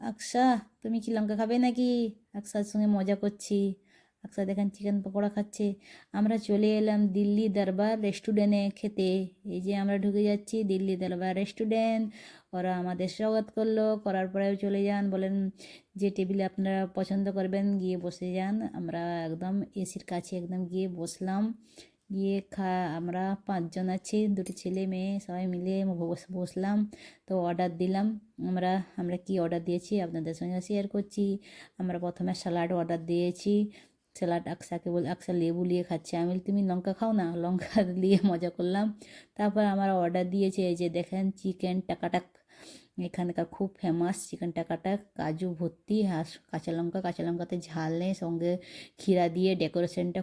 আকসা, তুমি কি লঙ্কা খাবে নাকি? আকসার সঙ্গে মজা করছি। আকসা দেখেন চিকেন পকোড়া খাচ্ছে। আমরা চলে এলাম দিল্লি দরবার রেস্টুরেন্টে খেতে। এই যে আমরা ঢুকে যাচ্ছি দিল্লি দরবার রেস্টুরেন্ট। ওরা আমাদের স্বাগত করল। করার পরে চলে যান। বলেন যে টেবিলে আপনারা পছন্দ করবেন, গিয়ে বসে যান। আমরা একদম এসির কাছে একদম গিয়ে বসলাম। গিয়ে খা, আমরা পাঁচজন আছি, দুটি ছেলে মেয়ে, সবাই মিলে বসলাম, তো অর্ডার দিলাম। আমরা আমরা কি অর্ডার দিয়েছি আপনাদের সঙ্গে শেয়ার করছি। আমরা প্রথমে স্যালাড অর্ডার দিয়েছি। স্যালাড আকসাকে বল, আকসা লেবু নিয়ে খাচ্ছে। আমি তুমি লঙ্কা খাও না? লঙ্কা দিয়ে মজা করলাম। তারপর আমরা অর্ডার দিয়েছি এই যে দেখেন চিকেন টাকাটাক। এখানকার খুব ফেমাস চিকেন টাকাটা কাজু ভর্তি আর কাঁচা লঙ্কা, কাঁচা লঙ্কাতে ঝাল নেই সঙ্গে ক্ষীরা দিয়ে ডেকোরেশনটা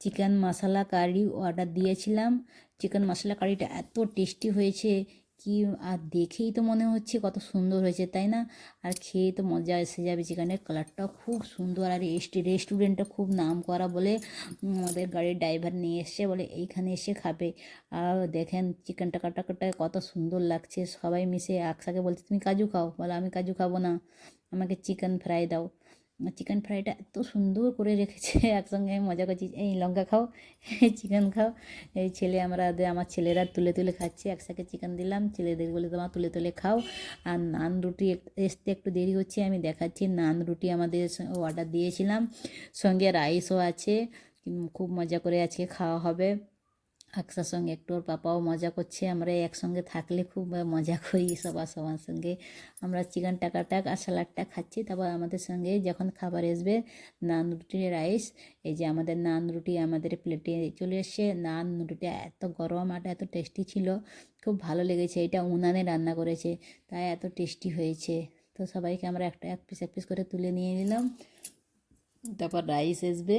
চিকেন মশলা কারি অর্ডার দিয়েছিলাম। চিকেন মশলা কারিটা এত টেস্টি হয়েছে কি আর দেখেই তো মনে হচ্ছে কত সুন্দর হয়েছে, তাই না? আর খেয়ে তো মজা এসে যাবে চিকেনের কালারটাও খুব সুন্দর। আর রেস্টুরেন্টটা খুব নাম করা বলে আমাদের গাড়ির ড্রাইভার নিয়ে এসছে বলে এইখানে এসে খাবে। আর দেখেন চিকেনটা কাটাকাটা কত সুন্দর লাগছে। সবাই মিশে একসাথে বলছে, তুমি কাজু খাও। বলে, আমি কাজু খাব না। আমাকে চিকেন ফ্রাই দাও। চিকেন ফ্রাইটা এত সুন্দর করে রেখেছে, একসঙ্গে মজা করছি। এই লঙ্কা খাও, এই চিকেন খাও। এই ছেলে আমরা আমার ছেলেরা তুলে তুলে খাচ্ছে, একসাথে চিকেন দিলাম। ছেলেদের বলে, তোমার তুলে তুলে খাও। আর নান রুটি আসতে একটু দেরি হচ্ছে, আমি দেখাচ্ছি। নান রুটি আমাদের অর্ডার দিয়েছিলাম। সঙ্গে রাইসও আছে খুব মজা করে আজকে খাওয়া হবে। আকসার সঙ্গে একটু ওর পাপাও মজা করছে। আমরা একসঙ্গে থাকলে খুব মজা করি সবার সবার সঙ্গে। আমরা চিকেন টাকাটাক আর স্যালাডটা খাচ্ছি। তারপর আমাদের সঙ্গে যখন খাবার আসবে, নান রুটি রাইস এই যে আমাদের নান রুটি আমাদের প্লেটে চলে এসছে। নান রুটিটা এত গরম আর এত টেস্টি ছিল, খুব ভালো লেগেছে। এটা উনানে রান্না করেছে, তাই এত টেস্টি হয়েছে। তো সবাইকে আমরা একটা এক পিস এক পিস করে তুলে নিয়ে নিলাম। তারপর রাইস আসবে।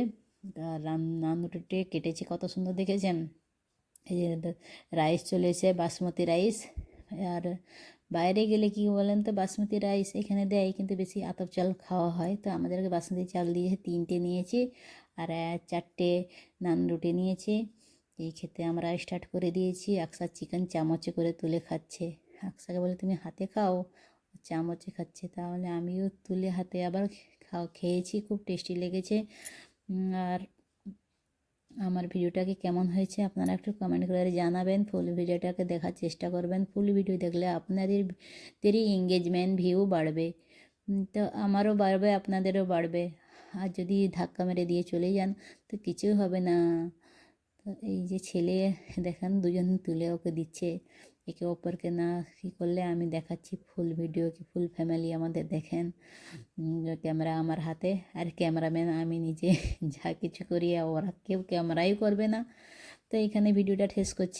নান রুটিতে কেটেছে, কত সুন্দর দেখেছেন? এই যে রাইস চলে এসে বাসমতি রাইস আর বাইরে গেলে কি বলেন তো, বাসমতি রাইস এখানে দেয়, কিন্তু বেশি আতপ চাল খাওয়া হয়। তো আমাদেরকে বাসমতি চাল দিয়েছে তিনটে নিয়েছি, আর চারটে নান রুটি নিয়েছি। এই খেতে আমরা স্টার্ট করে দিয়েছি আকসা চিকেন চামচে করে তুলে খাচ্ছে। আকসাকে বলে, তুমি হাতে খাও। চামচে খাচ্ছে, তাহলে আমিও তুলে হাতে আবার খাও খেয়েছি, খুব টেস্টি লেগেছে। আর আমার ভিডিওটাকে কেমন হয়েছে আপনারা একটু কমেন্ট করে জানাবেন। ফুল ভিডিওটাকে দেখার চেষ্টা করবেন। ফুল ভিডিও দেখলে আপনাদের তেরই এঙ্গেজমেন্ট ভিউ বাড়বে। তো আমারও বাড়বে, আপনাদেরও বাড়বে। আর যদি ধাক্কা মেরে দিয়ে চলে যান, তো কিছু হবে না। তো এই যে ছেলে, দেখেন দুজন তুলে ওকে দিচ্ছে। একে অপরকে না কী করলে আমি দেখাচ্ছি ফুল ভিডিও কি ফুল ফ্যামিলি আমাদের দেখেন। ক্যামেরা আমার হাতে আর ক্যামেরাম্যান আমি নিজে। যা কিছু করি ওরা কেউ ক্যামেরাই করবে না। তো এখানে ভিডিওটা ঠেস করছি।